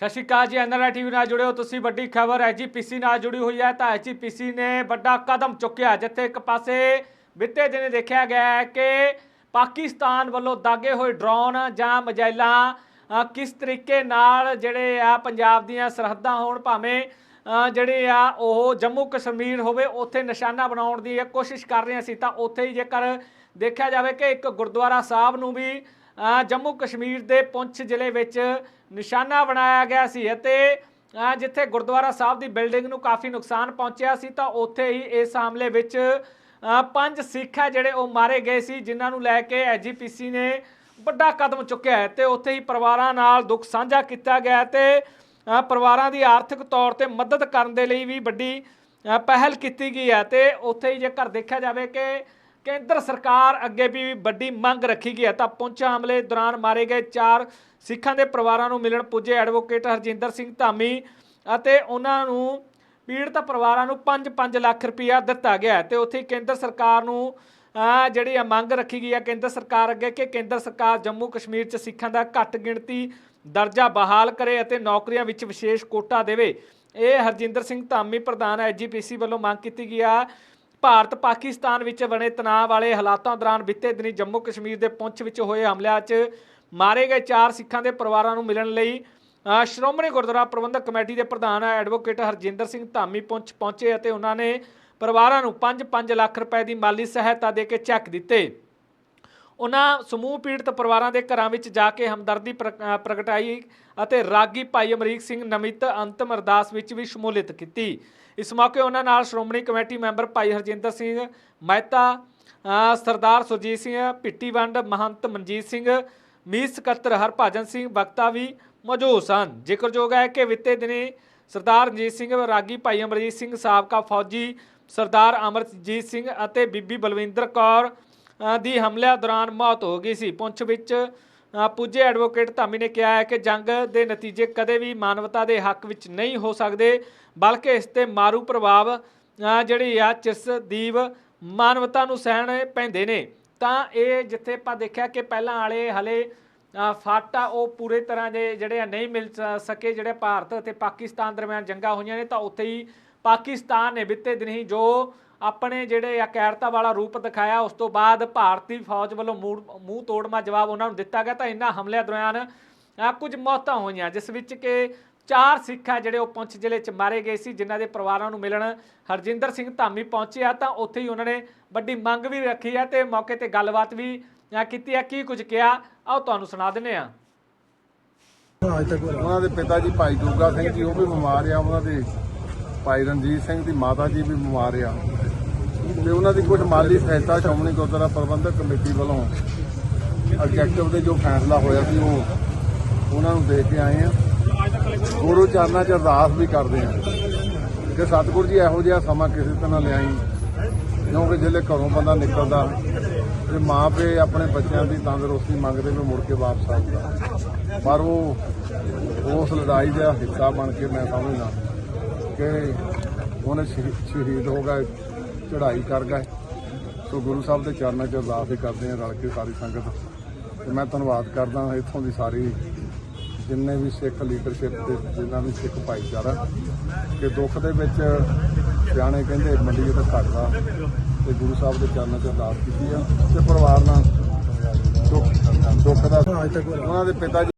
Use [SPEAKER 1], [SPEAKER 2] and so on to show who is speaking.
[SPEAKER 1] ਸਤਿ ਸ਼੍ਰੀ ਅਕਾਲ ਜੀ NRI TV ਨਾਲ ਜੁੜਿਓ ਤੁਸੀਂ, ਵੱਡੀ ਖਬਰ ਐਜੀਪੀਸੀ ਨਾਲ ਜੁੜੀ ਹੋਈ ਹੈ, ਤਾਂ ਐਜੀਪੀਸੀ ਨੇ ਵੱਡਾ ਕਦਮ ਚੁੱਕਿਆ, ਜਿੱਥੇ ਇੱਕ ਪਾਸੇ ਬੀਤੇ ਦਿਨ ਦੇਖਿਆ ਗਿਆ ਹੈ ਕਿ ਪਾਕਿਸਤਾਨ ਵੱਲੋਂ ਦਾਗੇ ਹੋਏ ਡਰੋਨ ਜਾਂ ਮਜਾਇਲਾਂ ਕਿਸ ਤਰੀਕੇ ਨਾਲ ਜਿਹੜੇ ਆ ਪੰਜਾਬ ਦੀਆਂ ਸਰਹੱਦਾਂ ਹੋਣ, ਭਾਵੇਂ ਜਿਹੜੇ ਆ ਉਹ ਜੰਮੂ ਕਸ਼ਮੀਰ ਹੋਵੇ, ਉੱਥੇ ਨਿਸ਼ਾਨਾ ਬਣਾਉਣ ਦੀ ਕੋਸ਼ਿਸ਼ ਕਰ ਰਹੇ ਸੀ, ਤਾਂ ਉੱਥੇ ਹੀ ਜੇਕਰ ਦੇਖਿਆ ਜਾਵੇ ਕਿ ਇੱਕ ਗੁਰਦੁਆਰਾ ਸਾਹਿਬ ਨੂੰ ਵੀ ਜੰਮੂ ਕਸ਼ਮੀਰ ਦੇ ਪੁੰਛ ਜ਼ਿਲ੍ਹੇ ਵਿੱਚ ਨਿਸ਼ਾਨਾ ਬਣਾਇਆ ਗਿਆ ਸੀ ਅਤੇ ਜਿੱਥੇ ਗੁਰਦੁਆਰਾ ਸਾਹਿਬ ਦੀ ਬਿਲਡਿੰਗ ਨੂੰ ਕਾਫੀ ਨੁਕਸਾਨ ਪਹੁੰਚਿਆ ਸੀ, ਤਾਂ ਉੱਥੇ ਹੀ ਇਸ ਹਮਲੇ ਵਿੱਚ ਪੰਜ ਸਿੱਖ ਹੈ ਜਿਹੜੇ ਉਹ ਮਾਰੇ ਗਏ ਸੀ, ਜਿਨ੍ਹਾਂ ਨੂੰ ਲੈ ਕੇ ਐਜੀਪੀਸੀ ਨੇ ਵੱਡਾ ਕਦਮ ਚੁੱਕਿਆ ਹੈ ਤੇ ਉੱਥੇ ਹੀ ਪਰਿਵਾਰਾਂ ਨਾਲ ਦੁੱਖ ਸਾਂਝਾ ਕੀਤਾ ਗਿਆ ਹੈ ਤੇ ਪਰਿਵਾਰਾਂ ਦੀ ਆਰਥਿਕ ਤੌਰ ਤੇ ਮਦਦ ਕਰਨ ਦੇ ਲਈ ਵੀ ਵੱਡੀ ਪਹਿਲ ਕੀਤੀ ਗਈ ਹੈ ਤੇ ਉੱਥੇ ਹੀ ਜੇਕਰ ਦੇਖਿਆ ਜਾਵੇ ਕਿ ਕੇਂਦਰ ਸਰਕਾਰ ਅੱਗੇ ਵੀ ਵੱਡੀ ਮੰਗ ਰੱਖੀ ਗਈ ਹੈ, ਤਾਂ ਪੁੰਛ ਹਮਲੇ ਦੌਰਾਨ ਮਾਰੇ ਗਏ ਚਾਰ ਸਿੱਖਾਂ ਦੇ ਪਰਿਵਾਰਾਂ ਨੂੰ ਮਿਲਣ ਪੁੱਜੇ ਐਡਵੋਕੇਟ ਹਰਜਿੰਦਰ ਸਿੰਘ ਧਾਮੀ ਅਤੇ ਉਹਨਾਂ ਨੂੰ ਪੀੜਤ ਪਰਿਵਾਰਾਂ ਨੂੰ 5-5 ਲੱਖ ਰੁਪਇਆ ਦਿੱਤਾ ਗਿਆ ਹੈ ਤੇ ਉੱਥੇ ਕੇਂਦਰ ਸਰਕਾਰ ਨੂੰ ਜਿਹੜੀ ਆ ਮੰਗ ਰੱਖੀ ਗਈ ਹੈ ਕੇਂਦਰ ਸਰਕਾਰ ਅੱਗੇ ਕਿ ਕੇਂਦਰ ਸਰਕਾਰ ਜੰਮੂ ਕਸ਼ਮੀਰ 'ਚ ਸਿੱਖਾਂ ਦਾ ਘੱਟ ਗਿਣਤੀ ਦਰਜਾ ਬਹਾਲ ਕਰੇ ਅਤੇ ਨੌਕਰੀਆਂ ਵਿੱਚ ਵਿਸ਼ੇਸ਼ ਕੋਟਾ ਦੇਵੇ। ਇਹ ਹਰਜਿੰਦਰ ਸਿੰਘ ਧਾਮੀ, ਪ੍ਰਧਾਨ ਐਜੀਪੀਸੀ ਵੱਲੋਂ ਮੰਗ ਕੀਤੀ ਗਈ ਆ। ਭਾਰਤ ਪਾਕਿਸਤਾਨ ਵਿੱਚ ਬਣੇ ਤਣਾਅ ਵਾਲੇ ਹਾਲਾਤਾਂ ਦੌਰਾਨ ਬੀਤੇ ਦਿਨੀ ਜੰਮੂ ਕਸ਼ਮੀਰ ਦੇ ਪੁੰਛ ਵਿੱਚ ਹੋਏ ਹਮਲਿਆਂ 'ਚ ਮਾਰੇ ਗਏ ਚਾਰ ਸਿੱਖਾਂ ਦੇ ਪਰਿਵਾਰਾਂ ਨੂੰ ਮਿਲਣ ਲਈ ਸ਼੍ਰੋਮਣੀ ਗੁਰਦੁਆਰਾ ਪ੍ਰਬੰਧਕ ਕਮੇਟੀ ਦੇ ਪ੍ਰਧਾਨ ਐਡਵੋਕੇਟ ਹਰਜਿੰਦਰ ਸਿੰਘ ਧਾਮੀ ਪੁੰਛ ਪਹੁੰਚੇ ਅਤੇ ਉਹਨਾਂ ਨੇ ਪਰਿਵਾਰਾਂ ਨੂੰ 5-5 ਲੱਖ ਰੁਪਏ ਦੀ ਮਾਲੀ ਸਹਾਇਤਾ ਦੇ ਕੇ ਚੈੱਕ ਦਿੱਤੇ। ਉਹਨਾਂ ਸਮੂਹ ਪੀੜਤ ਪਰਿਵਾਰਾਂ ਦੇ ਘਰਾਂ ਵਿੱਚ ਜਾ ਕੇ ਹਮਦਰਦੀ ਪ੍ਰਗ- ਪ੍ਰਗਟਾਈ ਅਤੇ ਰਾਗੀ ਭਾਈ ਅਮਰੀਕ ਸਿੰਘ ਨਮਿਤ ਅੰਤਮ ਅਰਦਾਸ ਵਿੱਚ ਵੀ ਸ਼ਮੂਲੀਅਤ ਕੀਤੀ। ਇਸ ਮੌਕੇ ਉਹਨਾਂ ਨਾਲ ਸ਼੍ਰੋਮਣੀ ਕਮੇਟੀ ਮੈਂਬਰ ਭਾਈ ਹਰਜਿੰਦਰ ਸਿੰਘ, ਮਹਿਤਾ ਸਰਦਾਰ ਸੁਰਜੀਤ ਸਿੰਘ, ਭਿੱਟੀ ਵੰਡ, ਮਹੰਤ ਮਨਜੀਤ ਸਿੰਘ ਮੀਤ ਸਕੱਤਰ ਹਰਭਜਨ ਸਿੰਘ ਵਕਤਾ ਵੀ ਮੌਜੂਦ ਸਨ। ਜ਼ਿਕਰਯੋਗ ਹੈ ਕਿ ਵਿਤੇ ਦਿਨੀ ਸਰਦਾਰ ਰਣਜੀਤ ਸਿੰਘ, ਰਾਗੀ ਭਾਈ ਅਮਰਜੀਤ ਸਿੰਘ, ਸਾਬਕਾ ਫੌਜੀ ਸਰਦਾਰ ਅਮਰਜੀਤ ਸਿੰਘ ਅਤੇ ਬੀਬੀ ਬਲਵਿੰਦਰ ਕੌਰ ਦੀ ਹਮਲਿਆਂ ਦੌਰਾਨ ਮੌਤ ਹੋ ਗਈ ਸੀ। ਪੁੰਛ ਵਿੱਚ ਪੁੱਜੇ ਐਡਵੋਕੇਟ ਧਾਮੀ ਨੇ ਕਿਹਾ ਹੈ ਕਿ ਜੰਗ ਦੇ ਨਤੀਜੇ ਕਦੇ ਵੀ ਮਾਨਵਤਾ ਦੇ ਹੱਕ ਵਿੱਚ ਨਹੀਂ ਹੋ ਸਕਦੇ, ਬਲਕਿ ਇਸ ਤੇ ਮਾਰੂ ਪ੍ਰਭਾਵ ਜਿਹੜੀ ਆ ਚਿਸ ਦੀਵ ਮਾਨਵਤਾ ਨੂੰ ਸਹਿਣੇ ਪੈਂਦੇ ਨੇ। ਤਾਂ ਇਹ ਜਿੱਥੇ ਆਪਾਂ ਦੇਖਿਆ ਕਿ ਪਹਿਲਾਂ ਵਾਲੇ ਹਲੇ ਅ, ਫਾਟਾ ਉਹ ਪੂਰੇ ਤਰ੍ਹਾਂ ਦੇ ਜਿਹੜੇ ਆ ਨਹੀਂ ਮਿਲ ਸਕੇ ਜਿਹੜੇ ਭਾਰਤ ਅਤੇ ਪਾਕਿਸਤਾਨ ਦਰਮਿਆਨ ਜੰਗਾਂ ਹੋਈਆਂ ਨੇ ਤਾਂ ਉੱਥੇ ਹੀ ਪਾਕਿਸਤਾਨ ਨੇ ਬਿੱਤੇ ਦਿਨ ਹੀ ਜੋ ਆਪਣੇ ਜਿਹੜੇ ਅਕੈਰਤਾ ਵਾਲਾ ਰੂਪ ਦਿਖਾਇਆ ਉਸ ਤੋਂ ਬਾਅਦ ਭਾਰਤੀ ਫੌਜ ਵੱਲੋਂ ਮੂੰਹ ਮੂੰਹ ਤੋੜਮਾ ਜਵਾਬ ਉਹਨਾਂ ਨੂੰ ਦਿੱਤਾ ਗਿਆ ਤਾਂ ਇਹਨਾਂ ਹਮਲਿਆਂ ਦੌਰਾਨ ਕੁਝ ਮੌਤਾਂ ਹੋਈਆਂ ਜਿਸ ਵਿੱਚ ਕਿ ਚਾਰ ਸਿੱਖ ਆ ਜਿਹੜੇ ਉਹ ਪੁੰਛ ਜ਼ਿਲ੍ਹੇ 'ਚ ਮਾਰੇ ਗਏ ਸੀ, ਜਿਨ੍ਹਾਂ ਦੇ ਪਰਿਵਾਰਾਂ ਨੂੰ ਮਿਲਣ ਹਰਜਿੰਦਰ ਸਿੰਘ ਧਾਮੀ ਪਹੁੰਚੇ ਤਾਂ ਉੱਥੇ ਹੀ ਉਹਨਾਂ ਨੇ ਵੱਡੀ ਮੰਗ ਵੀ ਰੱਖੀ ਆ ਤੇ ਮੌਕੇ ਤੇ ਗੱਲਬਾਤ ਵੀ ਕੀਤੀ ਆ। ਕੀ ਕੁਝ ਕਿਹਾ? ਆਓ ਤੁਹਾਨੂੰ ਸੁਣਾ ਦਿੰਨੇ ਆ।
[SPEAKER 2] ਉਹਨਾਂ ਦੇ ਪਿਤਾ ਜੀ ਭਾਈ ਜੋਗਾ ਸਿੰਘ ਜੀ, ਉਹ ਵੀ ਬਿਮਾਰ ਆ। ਉਹਨਾਂ ਦੇ ਭਾਈ ਰਣਜੀਤ ਸਿੰਘ ਦੀ ਮਾਤਾ ਜੀ ਵੀ ਬਿਮਾਰ ਆ। ਤੇ ਉਹਨਾਂ ਦੀ ਕੁਝ ਮਾਲੀ ਸਹਾਇਤਾ ਸ਼੍ਰੋਮਣੀ ਗੁਰਦੁਆਰਾ ਪ੍ਰਬੰਧਕ ਕਮੇਟੀ ਵੱਲੋਂ ਆਬਜੈਕਟਿਵ ਦੇ ਜੋ ਫੈਸਲਾ ਹੋਇਆ ਸੀ, ਉਹ ਉਹਨਾਂ ਨੂੰ ਦੇ ਕੇ ਆਏ ਆ। ਗੁਰੂ ਚਰਨਾਂ 'ਚ ਅਰਦਾਸ ਵੀ ਕਰਦੇ ਹਾਂ ਕਿ ਸਤਿਗੁਰੂ ਜੀ ਇਹੋ ਜਿਹਾ ਸਮਾਂ ਕਿਸੇ ਤਰ੍ਹਾਂ ਲਿਆਈ, ਕਿਉਂਕਿ ਜਿਹੜੇ ਘਰੋਂ ਬੰਦਾ ਨਿਕਲਦਾ ਤੇ ਮਾਂ ਪਿਓ ਆਪਣੇ ਬੱਚਿਆਂ ਦੀ ਤੰਦਰੁਸਤੀ ਮੰਗਦੇ ਵੀ ਮੁੜ ਕੇ ਵਾਪਸ ਆਉਂਦਾ ਪਰ ਉਹ, ਉਸ ਲੜਾਈ ਦਾ ਹਿੱਸਾ ਬਣ ਕੇ ਮੈਂ ਸਮਝਦਾ ਕਿ ਉਹਨੇ ਸ਼ਹੀ- ਸ਼ਹੀਦ ਹੋ ਗਏ, ਚੜ੍ਹਾਈ ਕਰ ਗਏ। ਸੋ ਗੁਰੂ ਸਾਹਿਬ ਦੇ ਚਰਨਾਂ 'ਚ ਅਰਦਾਸ ਹੀ ਕਰਦੇ ਆ ਰਲ ਕੇ ਸਾਰੀ ਸੰਗਤ। ਤੇ ਮੈਂ ਧੰਨਵਾਦ ਕਰਦਾ ਇੱਥੋਂ ਦੀ ਸਾਰੀ ਜਿੰਨੇ ਵੀ ਸਿੱਖ ਲੀਡਰਸ਼ਿਪ ਤੇ ਜਿੰਨਾ ਵੀ ਸਿੱਖ ਭਾਈਚਾਰਾ, ਕਿ ਦੁੱਖ ਦੇ ਵਿੱਚ ਸਿਆਣੇ ਕਹਿੰਦੇ ਮੰਡੀ ਤਾਂ ਘਟਦਾ ਤੇ ਗੁਰੂ ਸਾਹਿਬ ਦੇ ਚਰਨਾਂ 'ਚ ਅਰਦਾਸ ਕੀਤੀ ਆ ਤੇ ਪਰਿਵਾਰ ਨਾਲ ਦੁੱਖ ਦੁੱਖ ਦਾ ਉਹਨਾਂ ਦੇ ਪਿਤਾ ਜੀ